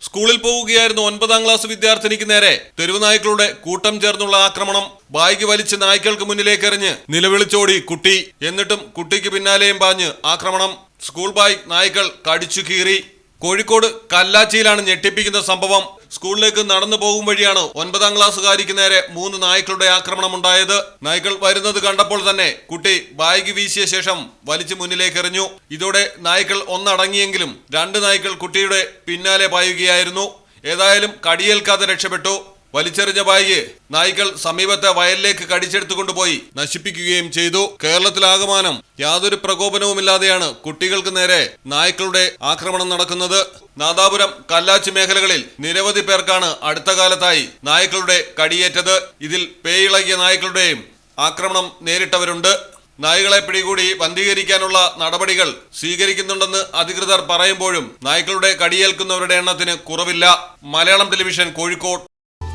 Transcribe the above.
സ്കൂളിൽ പോവുകയായിരുന്ന ഒൻപതാം ക്ലാസ് വിദ്യാർത്ഥിനിക്ക് നേരെ. തെരുവ് നായ്ക്കളുടെ കൂട്ടം ചേർന്നുള്ള ആക്രമണം ബാഗ് വലിച്ച് നായ്ക്കൾക്ക് മുന്നിലേക്ക് എറിഞ്ഞ് നിലവിളിച്ചോടി കുട്ടി. എന്നിട്ടും കുട്ടിക്ക് പിന്നാലെയും പാഞ്ഞ് ആക്രമണം. സ്കൂൾ ബാഗ് നായ്ക്കൾ കടിച്ചു കീറി. കോഴിക്കോട് കല്ലാച്ചിയിലാണ് ഞെട്ടിപ്പിക്കുന്ന സംഭവം. സ്കൂളിലേക്ക് നടന്നു പോകും വഴിയാണ് ഒൻപതാം ക്ലാസ്സുകാരിക്ക് നേരെ മൂന്ന് നായ്ക്കളുടെ ആക്രമണം ഉണ്ടായത് നായ്ക്കൾ വരുന്നത് കണ്ടപ്പോൾ തന്നെ കുട്ടി ബാഗ് വീശിയ ശേഷം വലിച്ചു മുന്നിലേക്ക് എറിഞ്ഞു. ഇതോടെ നായ്ക്കൾ ഒന്നടങ്ങിയെങ്കിലും രണ്ട് നായ്ക്കൾ കുട്ടിയുടെ പിന്നാലെ പായുകയായിരുന്നു. ഏതായാലും കടിയേൽക്കാതെ രക്ഷപ്പെട്ടു. വലിച്ചെറിഞ്ഞ ബായിയെ നായ്ക്കൾ സമീപത്തെ വയലിലേക്ക് കടിച്ചെടുത്തു കൊണ്ടുപോയി നശിപ്പിക്കുകയും ചെയ്തു. കേരളത്തിലാകമാനം യാതൊരു പ്രകോപനവുമില്ലാതെയാണ് കുട്ടികൾക്ക് നേരെ നായ്ക്കളുടെ ആക്രമണം നടക്കുന്നത്. നാദാപുരം കല്ലാച്ചി മേഖലകളിൽ നിരവധി പേർക്കാണ് അടുത്ത കാലത്തായി നായ്ക്കളുടെ കടിയേറ്റത്. ഇതിൽ പേയിളകിയ നായ്ക്കളുടെയും ആക്രമണം നേരിട്ടവരുണ്ട്. നായ്ക്കളെ പിടികൂടി ബന്ധീകരിക്കാനുള്ള നടപടികൾ സ്വീകരിക്കുന്നുണ്ടെന്ന് അധികൃതർ പറയുമ്പോഴും നായ്ക്കളുടെ കടിയേൽക്കുന്നവരുടെ എണ്ണത്തിന് കുറവില്ല. മലയാളം ടെലിവിഷൻ കോഴിക്കോട്.